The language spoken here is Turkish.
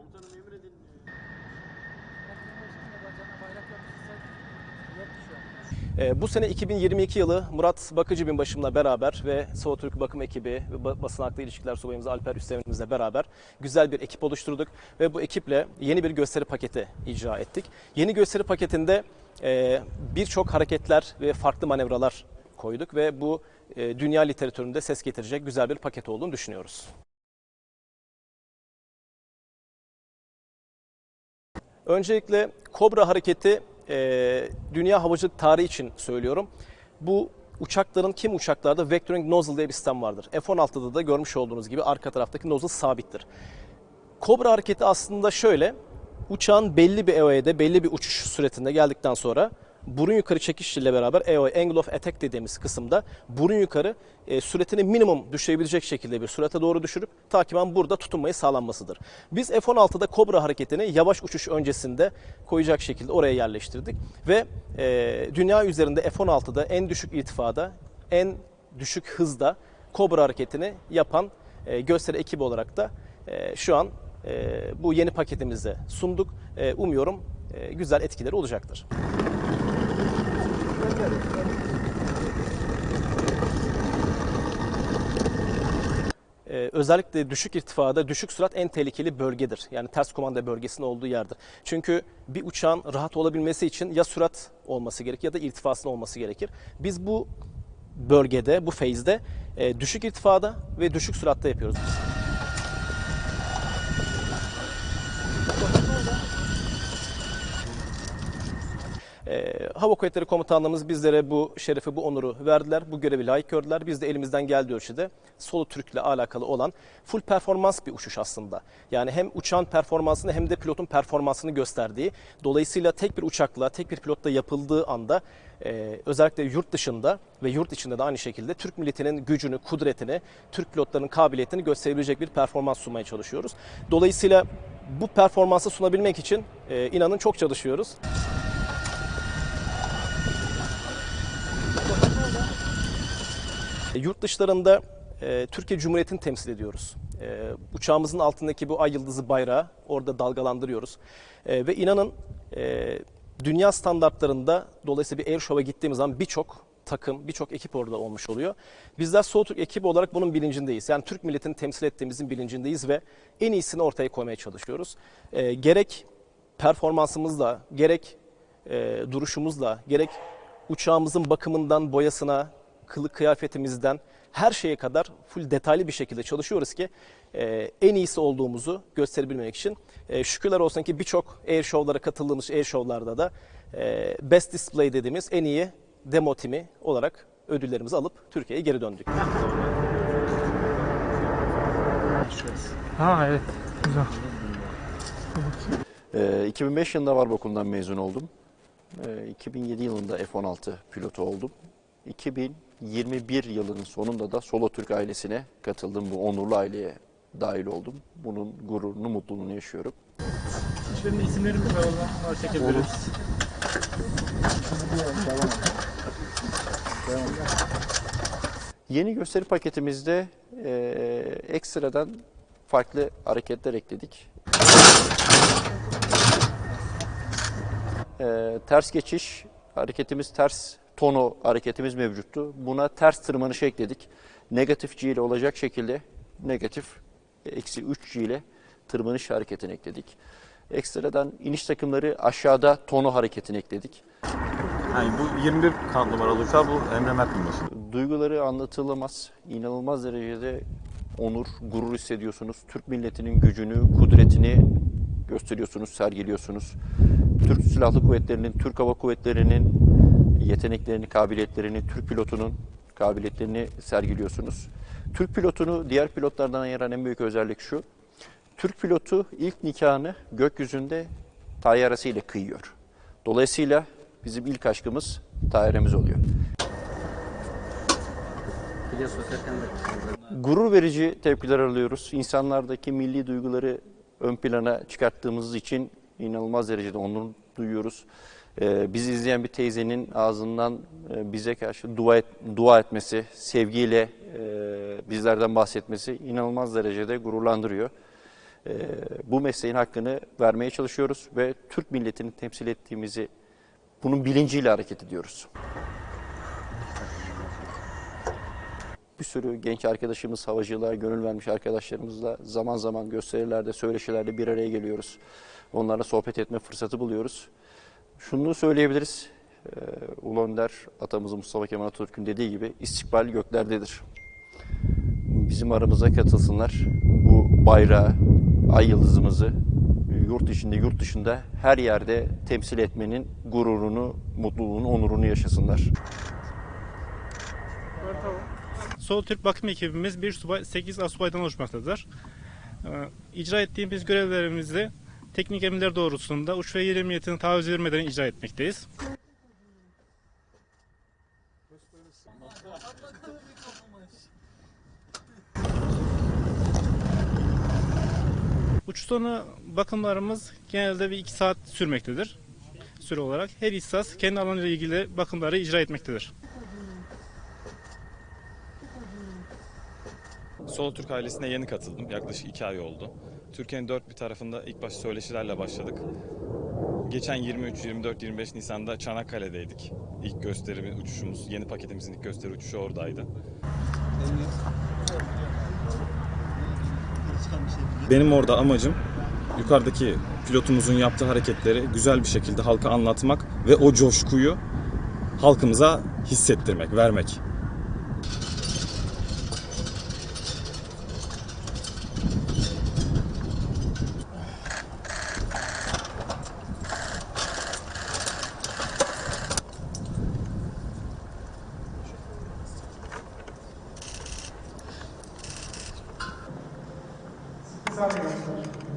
Komutanım emredin. Ee, Bu sene 2022 yılı Murat Bakıcı binbaşımla beraber ve Sova Türk Bakım ekibi ve ba- basın haklı ilişkiler subayımız Alper Üstevenimizle beraber güzel bir ekip oluşturduk ve bu ekiple yeni bir gösteri paketi icra ettik. Yeni gösteri paketinde e, birçok hareketler ve farklı manevralar koyduk ve bu e, dünya literatüründe ses getirecek güzel bir paket olduğunu düşünüyoruz. Öncelikle Kobra hareketi e, dünya havacılık tarihi için söylüyorum. Bu uçakların kim uçaklarda Vectoring Nozzle diye bir sistem vardır. F-16'da da görmüş olduğunuz gibi arka taraftaki nozzle sabittir. Kobra hareketi aslında şöyle. Uçağın belli bir EOE'de, belli bir uçuş süretinde geldikten sonra burun yukarı çekiş ile beraber EOE, Angle of Attack dediğimiz kısımda burun yukarı e, süretini minimum düşürebilecek şekilde bir sürate doğru düşürüp takiben burada tutunmayı sağlanmasıdır. Biz F-16'da Cobra hareketini yavaş uçuş öncesinde koyacak şekilde oraya yerleştirdik. Ve e, dünya üzerinde F-16'da en düşük irtifada, en düşük hızda Cobra hareketini yapan e, gösteri ekibi olarak da e, şu an e, bu yeni paketimizi sunduk. E, umuyorum e, güzel etkileri olacaktır. Ee, özellikle düşük irtifada, düşük sürat en tehlikeli bölgedir. Yani ters komanda bölgesinin olduğu yerdir. Çünkü bir uçağın rahat olabilmesi için ya sürat olması gerekir ya da irtifasının olması gerekir. Biz bu bölgede, bu feyzde e, düşük irtifada ve düşük süratte yapıyoruz. Ee, Hava Kuvvetleri Komutanlığımız bizlere bu şerefi, bu onuru verdiler. Bu görevi layık gördüler. Biz de elimizden geldiği ölçüde Solo Türk'le alakalı olan full performans bir uçuş aslında. Yani hem uçağın performansını hem de pilotun performansını gösterdiği. Dolayısıyla tek bir uçakla, tek bir pilotla yapıldığı anda e, özellikle yurt dışında ve yurt içinde de aynı şekilde Türk milletinin gücünü, kudretini, Türk pilotlarının kabiliyetini gösterebilecek bir performans sunmaya çalışıyoruz. Dolayısıyla bu performansı sunabilmek için e, inanın çok çalışıyoruz. Yurt dışlarında e, Türkiye Cumhuriyeti'ni temsil ediyoruz. E, uçağımızın altındaki bu ay yıldızı bayrağı orada dalgalandırıyoruz. E, ve inanın e, dünya standartlarında dolayısıyla bir air show'a gittiğimiz zaman birçok takım, birçok ekip orada olmuş oluyor. Bizler Soğuk Türk ekibi olarak bunun bilincindeyiz. Yani Türk milletini temsil ettiğimizin bilincindeyiz ve en iyisini ortaya koymaya çalışıyoruz. E, gerek performansımızla, gerek e, duruşumuzla, gerek uçağımızın bakımından boyasına, kılık kıyafetimizden her şeye kadar full detaylı bir şekilde çalışıyoruz ki e, en iyisi olduğumuzu gösterebilmek için. E, şükürler olsun ki birçok air show'lara katıldığımız air show'larda da e, best display dediğimiz en iyi demo timi olarak ödüllerimizi alıp Türkiye'ye geri döndük. Ha evet. Güzel. Ee, 2005 yılında Varp Okulu'ndan mezun oldum. Ee, 2007 yılında F-16 pilotu oldum. 2021 yılının sonunda da Solo Türk ailesine katıldım. Bu onurlu aileye dahil oldum. Bunun gururunu, mutluluğunu yaşıyorum. Hiçbirinin isimlerini mi var çekebiliriz? Yeni gösteri paketimizde e, ekstradan farklı hareketler ekledik. E, ters geçiş hareketimiz, ters tono hareketimiz mevcuttu. Buna ters tırmanışı ekledik. Negatif G ile olacak şekilde negatif eksi 3 G ile tırmanış hareketini ekledik. Ekstradan iniş takımları aşağıda tono hareketini ekledik. Yani bu 21 kanat numaralı uçağı bu Emre Mert binbaşı. Duyguları anlatılamaz. İnanılmaz derecede onur, gurur hissediyorsunuz. Türk milletinin gücünü, kudretini gösteriyorsunuz, sergiliyorsunuz. Türk Silahlı Kuvvetleri'nin, Türk Hava Kuvvetleri'nin yeteneklerini, kabiliyetlerini, Türk pilotunun kabiliyetlerini sergiliyorsunuz. Türk pilotunu diğer pilotlardan ayıran en büyük özellik şu. Türk pilotu ilk nikahını gökyüzünde tayyaresi ile kıyıyor. Dolayısıyla bizim ilk aşkımız tayyaremiz oluyor. Gurur verici tepkiler alıyoruz. İnsanlardaki milli duyguları ön plana çıkarttığımız için inanılmaz derecede onur duyuyoruz. Ee, bizi izleyen bir teyzenin ağzından e, bize karşı dua, et, dua etmesi, sevgiyle e, bizlerden bahsetmesi inanılmaz derecede gururlandırıyor. e, bu mesleğin hakkını vermeye çalışıyoruz ve Türk milletini temsil ettiğimizi bunun bilinciyle hareket ediyoruz. Bir sürü genç arkadaşımız, havacılığa gönül vermiş arkadaşlarımızla zaman zaman gösterilerde, söyleşilerde bir araya geliyoruz. Onlarla sohbet etme fırsatı buluyoruz. Şunu söyleyebiliriz. Ee, Ulu Önder atamız Mustafa Kemal Atatürk'ün dediği gibi istikbal göklerdedir. Bizim aramıza katılsınlar. Bu bayrağı, ay yıldızımızı yurt içinde, yurt dışında her yerde temsil etmenin gururunu, mutluluğunu, onurunu yaşasınlar. Sol Türk bakım ekibimiz 1 subay 8 asubaydan oluşmaktadır. Ee, İcra ettiğimiz görevlerimizi teknik emirler doğrultusunda uç ve yer emniyetini taviz vermeden icra etmekteyiz. Uç sonu bakımlarımız genelde bir 2 saat sürmektedir. Süre olarak her ihsas kendi alanıyla ilgili bakımları icra etmektedir. Solo Türk ailesine yeni katıldım. Yaklaşık iki ay oldu. Türkiye'nin dört bir tarafında ilk başta söyleşilerle başladık. Geçen 23, 24, 25 Nisan'da Çanakkale'deydik. İlk gösterimi uçuşumuz, yeni paketimizin ilk gösteri uçuşu oradaydı. Benim orada amacım yukarıdaki pilotumuzun yaptığı hareketleri güzel bir şekilde halka anlatmak ve o coşkuyu halkımıza hissettirmek, vermek. sabe,